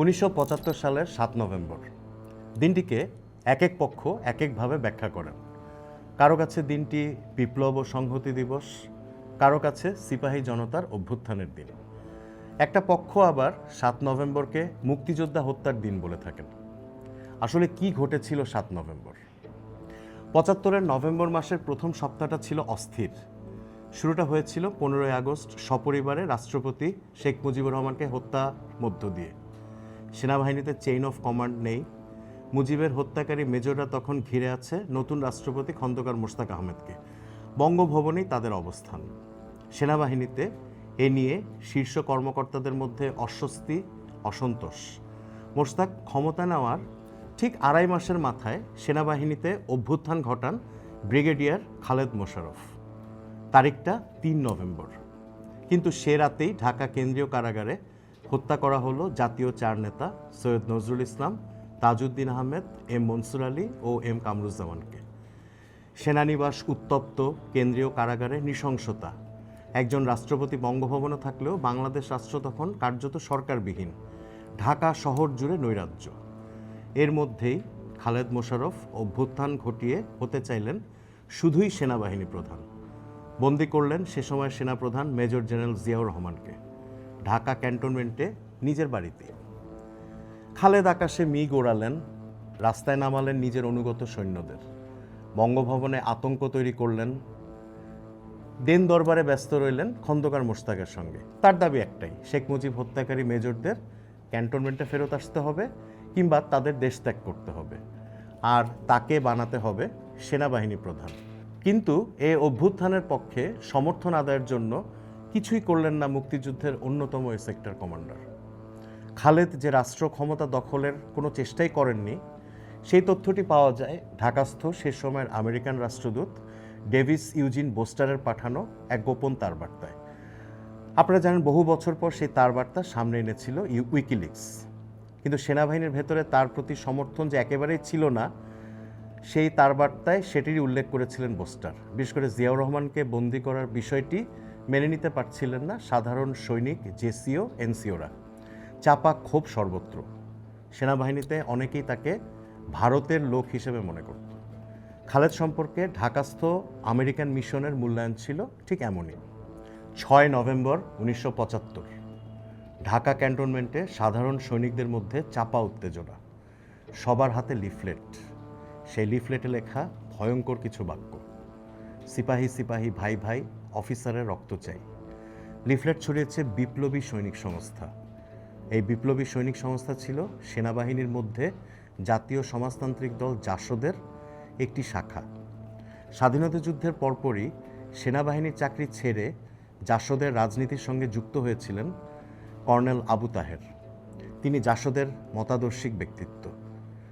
উনিশশো পঁচাত্তর সালের সাত নভেম্বর। দিনটিকে এক এক পক্ষ এক একভাবে ব্যাখ্যা করেন কারও কাছে দিনটি বিপ্লব ও সংহতি দিবস, কারও কাছে সিপাহী জনতার অভ্যুত্থানের দিন। একটা পক্ষ আবার সাত নভেম্বরকে মুক্তিযোদ্ধা হত্যার দিন বলে থাকেন। আসলে কি ঘটেছিল সাত নভেম্বর? পঁচাত্তরের নভেম্বর মাসের প্রথম সপ্তাহটা ছিল অস্থির। শুরুটা হয়েছিল পনেরোই আগস্ট সপরিবারে রাষ্ট্রপতি শেখ মুজিবুর রহমানকে হত্যা মধ্য দিয়ে। সেনাবাহিনীতে চেইন অফ কমান্ড নেই। মুজিবের হত্যাকারী মেজররা তখন ঘিরে আছে নতুন রাষ্ট্রপতি খন্দকার মোশতাক আহমেদকে। বঙ্গভবনেই তাদের অবস্থান। সেনাবাহিনীতে এ নিয়ে শীর্ষ কর্মকর্তাদের মধ্যে অস্বস্তি, অসন্তোষ। মোশতাক ক্ষমতা নেওয়ার ঠিক আড়াই মাসের মাথায় সেনাবাহিনীতে অভ্যুত্থান ঘটান ব্রিগেডিয়ার খালেদ মোশারফ তারিখটা তিন নভেম্বর। কিন্তু সে রাতেই ঢাকা কেন্দ্রীয় কারাগারে হত্যা করা হলো জাতীয় চার নেতা সৈয়দ নজরুল ইসলাম, তাজউদ্দিন আহমেদ, এম মনসুর আলী ও এম কামরুজ্জামানকে। সেনানিবাস উত্তপ্ত, কেন্দ্রীয় কারাগারে নৃশংসতা। একজন রাষ্ট্রপতি বঙ্গভবনে থাকলেও বাংলাদেশ রাষ্ট্র তখন কার্যত সরকারবিহীন। ঢাকা শহর জুড়ে নৈরাজ্য। এর মধ্যেই খালেদ মোশারফ অভ্যুত্থান ঘটিয়ে হতে চাইলেন শুধুই সেনাবাহিনী প্রধান। বন্দি করলেন সে সময় সেনাপ্রধান মেজর জেনারেল জিয়াউর রহমানকে। ঢাকা ক্যান্টনমেন্টে নিজের বাড়িতে। খালেদ আকাশে মিগ ওড়ালেন, রাস্তায় নামালেন নিজের অনুগত সৈন্যদের। বঙ্গভবনে আতঙ্ক তৈরি করলেন, দেন দরবারে ব্যস্ত রইলেন খন্দকার মোশতাকের সঙ্গে। তার দাবি একটাই, শেখ মুজিব হত্যাকারী মেজরদের ক্যান্টনমেন্টে ফেরত আসতে হবে কিংবা তাদের দেশ ত্যাগ করতে হবে। আর তাকে বানাতে হবে সেনাবাহিনী প্রধান। কিন্তু এ অভ্যুত্থানের পক্ষে সমর্থন আদায়ের জন্য কিছুই করলেন না মুক্তিযুদ্ধের অন্যতম এ সেক্টর কমান্ডার। খালেদ যে রাষ্ট্র ক্ষমতা দখলের কোনো চেষ্টাই করেননি, সেই তথ্যটি পাওয়া যায় ঢাকাস্থ সে সময়ের আমেরিকান রাষ্ট্রদূত ডেভিস ইউজিন বোস্টারের পাঠানো এক গোপন তার বার্তায়। আপনারা জানেন বহু বছর পর সেই তার বার্তা সামনে এনেছিল উইকিলিক্স। কিন্তু সেনাবাহিনীর ভেতরে তার প্রতি সমর্থন যে একেবারেই ছিল না, সেই তার বার্তায় সেটিরই উল্লেখ করেছিলেন বোস্টার। বিশেষ করে জিয়াউর রহমানকে বন্দি করার বিষয়টি মেনে নিতে পারছিলেন না সাধারণ সৈনিক জেসিও, এনসিওরা। চাপা ক্ষোভ সর্বত্র। সেনাবাহিনীতে অনেকেই তাকে ভারতের লোক হিসেবে মনে করত। খালেদ সম্পর্কে ঢাকাস্থ আমেরিকান মিশনের মূল্যায়ন ছিল ঠিক এমনই। ছয় নভেম্বর উনিশশো পঁচাত্তর। ঢাকা ক্যান্টনমেন্টে সাধারণ সৈনিকদের মধ্যে চাপা উত্তেজনা। সবার হাতে লিফলেট। সেই লিফলেটে লেখা ভয়ঙ্কর কিছু বাক্য। সিপাহী সিপাহী, ভাই ভাই অফিসারের রক্ত চাই। লিফলেট ছড়িয়েছে বিপ্লবী সৈনিক সংস্থা। এই বিপ্লবী সৈনিক সংস্থা ছিল সেনাবাহিনীর মধ্যে জাতীয় সমাজতান্ত্রিক দল জাসদের একটি শাখা। স্বাধীনতা যুদ্ধের পরপরই সেনাবাহিনীর চাকরি ছেড়ে জাসদের রাজনীতির সঙ্গে যুক্ত হয়েছিলেন কর্নেল আবু তাহের। তিনি জাসদের মতাদর্শিক ব্যক্তিত্ব।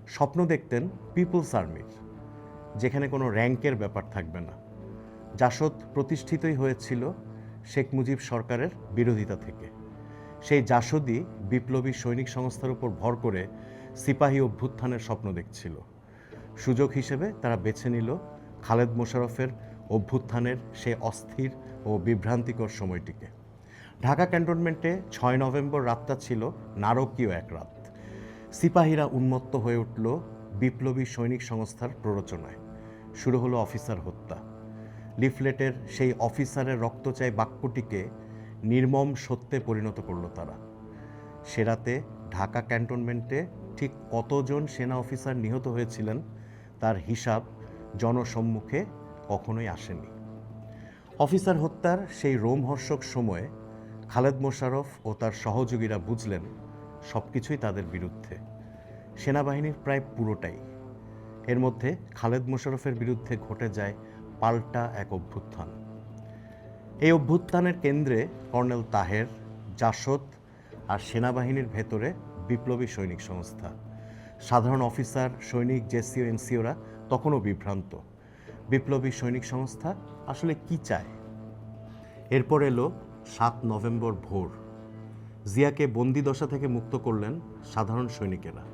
স্বপ্ন দেখতেন পিপলস আর্মির, যেখানে কোনো র্যাঙ্কের ব্যাপার থাকবে না। জাসদ প্রতিষ্ঠিতই হয়েছিল শেখ মুজিব সরকারের বিরোধিতা থেকে। সেই জাসদই বিপ্লবী সৈনিক সংস্থার উপর ভর করে সিপাহী অভ্যুত্থানের স্বপ্ন দেখছিল। সুযোগ হিসেবে তারা বেছে নিল খালেদ মোশারফের অভ্যুত্থানের সে অস্থির ও বিভ্রান্তিকর সময়টিকে। ঢাকা ক্যান্টনমেন্টে ছয় নভেম্বর রাতটা ছিল নারকীয় এক রাত। সিপাহীরা উন্মত্ত হয়ে উঠল বিপ্লবী সৈনিক সংস্থার প্ররোচনায়। শুরু হলো অফিসার হত্যা। লিফলেটের সেই অফিসারের রক্তচাই বাক্যটিকে নির্মম সত্যে পরিণত করল তারা। সে রাতে ঢাকা ক্যান্টনমেন্টে ঠিক কতজন সেনা অফিসার নিহত হয়েছিলেন তার হিসাব জনসম্মুখে কখনোই আসেনি। অফিসার হত্যার সেই রোমহর্ষক সময়ে খালেদ মোশারফ ও তার সহযোগীরা বুঝলেন সব কিছুই তাদের বিরুদ্ধে। সেনাবাহিনীর প্রায় পুরোটাই। এর মধ্যে খালেদ মোশারফের বিরুদ্ধে ঘটে যায় পাল্টা এক অভ্যুত্থান। এই অভ্যুত্থানের কেন্দ্রে কর্নেল তাহের, জাসদ আর সেনাবাহিনীর ভেতরে বিপ্লবী সৈনিক সংস্থা। সাধারণ অফিসার, সৈনিক, জেসিও, এনসিওরা তখনও বিভ্রান্ত। বিপ্লবী সৈনিক সংস্থা আসলে কি চায়? এরপর এলো সাত নভেম্বর ভোর। জিয়াকে বন্দিদশা থেকে মুক্ত করলেন সাধারণ সৈনিকেরা।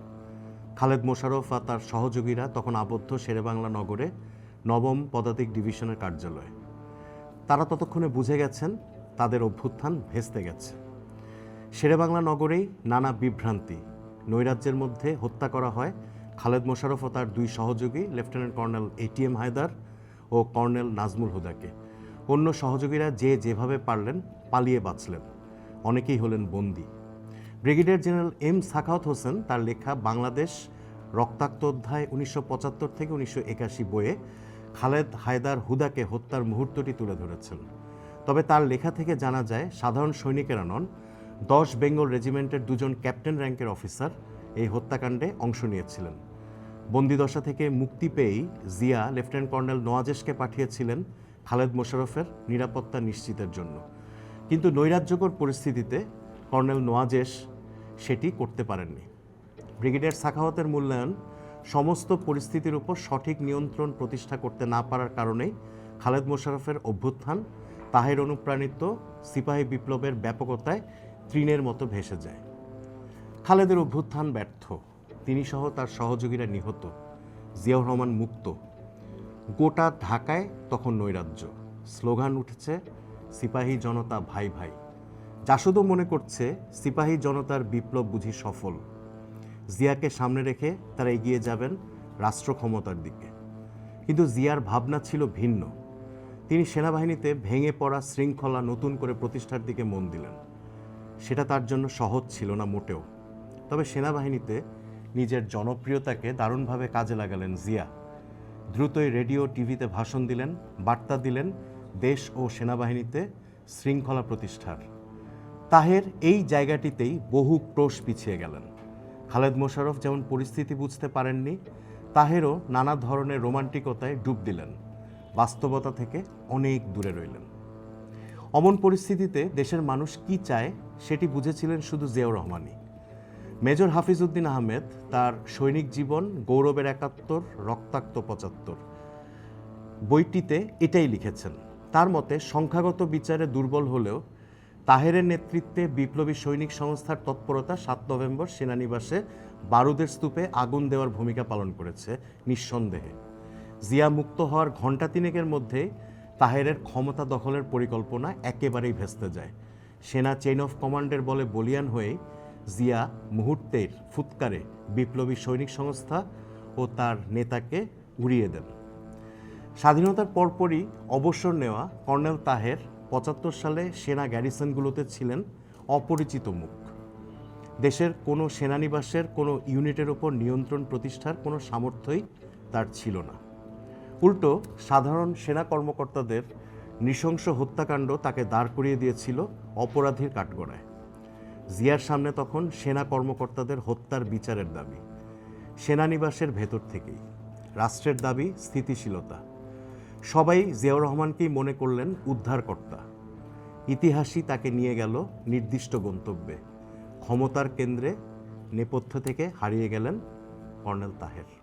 খালেদ মোশাররফ আর তার সহযোগীরা তখন আবদ্ধ শেরেবাংলা নগরে নবম পদাতিক ডিভিশনের কার্যালয়ে। তারা ততক্ষণে বুঝে গেছেন, তাদের অভ্যুত্থান ভেস্তে গেছে। শেরেবাংলা নগরেই নানা বিভ্রান্তি, নৈরাজ্যের মধ্যে হত্যা করা হয় খালেদ মোশাররফ ও তার দুই সহযোগী, লেফটেন্যান্ট কর্নেল এটিএম হায়দার ও কর্নেল নাজমুল হুদাকে। অন্য সহযোগীরা যে যেভাবে পারলেন পালিয়ে বাঁচলেন। অনেকেই হলেন বন্দী। Brigadier general M Sakhawat Hossain তার লেখা বাংলাদেশ রক্তাক্ত অধ্যায় উনিশশো পঁচাত্তর থেকে উনিশশো একাশি বইয়ে খালেদ হায়দার হুদাকে হত্যার মুহূর্তটি তুলে ধরেছেন। তবে তার লেখা থেকে জানা যায়, সাধারণ সৈনিকেরা নন, দশ বেঙ্গল রেজিমেন্টের দুজন ক্যাপ্টেন র্যাঙ্কের অফিসার এই হত্যাকাণ্ডে অংশ নিয়েছিলেন। বন্দিদশা থেকে মুক্তি পেয়েই জিয়া লেফটেন্যান্ট কর্নেল নোয়াজেশকে পাঠিয়েছিলেন খালেদ মোশারফের নিরাপত্তা নিশ্চিতের জন্য। কিন্তু নৈরাজ্যকর পরিস্থিতিতে কর্নেল নোয়াজেশ সেটি করতে পারেননি। ব্রিগেডিয়ার সাখাওয়াতের মূল্যায়ন সমস্ত পরিস্থিতির উপর সঠিক নিয়ন্ত্রণ প্রতিষ্ঠা করতে না পারার কারণেই খালেদ মোশারফের অভ্যুত্থান, তাহের অনুপ্রাণিত সিপাহী বিপ্লবের ব্যাপকতায় তৃণের মতো ভেসে যায়। খালেদের অভ্যুত্থান ব্যর্থ। তিনি সহ তার সহযোগীরা নিহত। জিয়াউর রহমান মুক্ত। গোটা ঢাকায় তখন নৈরাজ্য। স্লোগান উঠেছে, সিপাহী জনতা ভাই ভাই। জাসদও মনে করছে, সিপাহী জনতার বিপ্লব বুঝি সফল। জিয়াকে সামনে রেখে তারা এগিয়ে যাবেন রাষ্ট্র ক্ষমতার দিকে। কিন্তু জিয়ার ভাবনা ছিল ভিন্ন। তিনি সেনাবাহিনীতে ভেঙে পড়া শৃঙ্খলা নতুন করে প্রতিষ্ঠার দিকে মন দিলেন। সেটা তার জন্য সহজ ছিল না মোটেও। তবে সেনাবাহিনীতে নিজের জনপ্রিয়তাকে দারুণভাবে কাজে লাগালেন জিয়া। দ্রুতই রেডিও, টিভিতে ভাষণ দিলেন, বার্তা দিলেন দেশ ও সেনাবাহিনীতে শৃঙ্খলা প্রতিষ্ঠার। তাহের এই জায়গাটিতেই বহু ক্রোশ পিছিয়ে গেলেন। খালেদ মোশাররফ যেমন পরিস্থিতি বুঝতে পারেননি, তাহেরও নানা ধরনের রোমান্টিকতায় ডুব দিলেন। বাস্তবতা থেকে অনেক দূরে রইলেন। অমন পরিস্থিতিতে দেশের মানুষ কি চায় সেটি বুঝেছিলেন শুধু জিয়াউর রহমানই। মেজর হাফিজউদ্দিন আহমেদ তার সৈনিক জীবন, গৌরবের একাত্তর, রক্তাক্ত পঁচাত্তর বইটিতে এটাই লিখেছেন। তার মতে, সংখ্যাগত বিচারে দুর্বল হলেও তাহেরের নেতৃত্বে বিপ্লবী সৈনিক সংস্থার তৎপরতা সাত নভেম্বর সেনানিবাসে বারুদের স্তূপে আগুন দেওয়ার ভূমিকা পালন করেছে নিঃসন্দেহে। জিয়া মুক্ত হওয়ার ঘণ্টা তিনেকের মধ্যেই তাহেরের ক্ষমতা দখলের পরিকল্পনা একেবারেই ভেস্তে যায়। সেনা চেইন অফ কমান্ডের বলে বলিয়ান হয়ে জিয়া মুহূর্তের ফুৎকারে বিপ্লবী সৈনিক সংস্থা ও তার নেতাকে উড়িয়ে দেন। স্বাধীনতার পরপরই অবসর নেওয়া কর্নেল তাহের পঁচাত্তর সালে সেনা গ্যারিসনগুলোতে ছিলেন অপরিচিত মুখ। দেশের কোনো সেনানিবাসের কোনো ইউনিটের ওপর নিয়ন্ত্রণ প্রতিষ্ঠার কোনো সামর্থ্যই তার ছিল না। উল্টো, সাধারণ সেনা কর্মকর্তাদের নৃশংস হত্যাকাণ্ড তাকে দাঁড় করিয়ে দিয়েছিল অপরাধীর কাঠগড়ায়। জিয়ার সামনে তখন সেনা কর্মকর্তাদের হত্যার বিচারের দাবি, সেনানিবাসের ভেতর থেকেই। রাষ্ট্রের দাবি স্থিতিশীলতা সবাই জিয়াউর রহমানকেই মনে করলেন উদ্ধারকর্তা। ইতিহাসই তাকে নিয়ে গেল নির্দিষ্ট গন্তব্যে। ক্ষমতার কেন্দ্রে নেপথ্য থেকে হারিয়ে গেলেন কর্নেল তাহের।